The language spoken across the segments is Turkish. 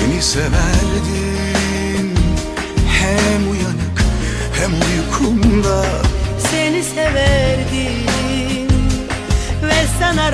Seni severdim Hem uyanık hem uykumda Seni severdim ve sana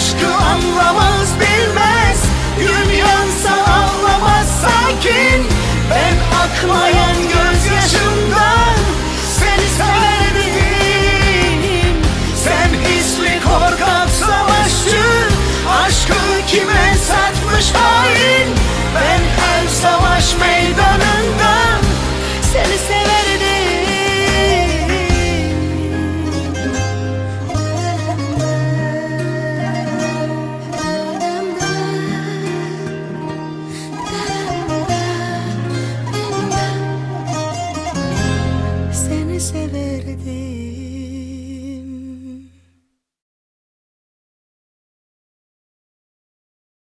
aşkı anlamaz bilmez. Gün yansa ağlamaz sakin. Ben akmayan gözyaşımdan Seni severdim Sen hisli korkak savaşçı Aşkı kime satmış hain? Ben Seni severdim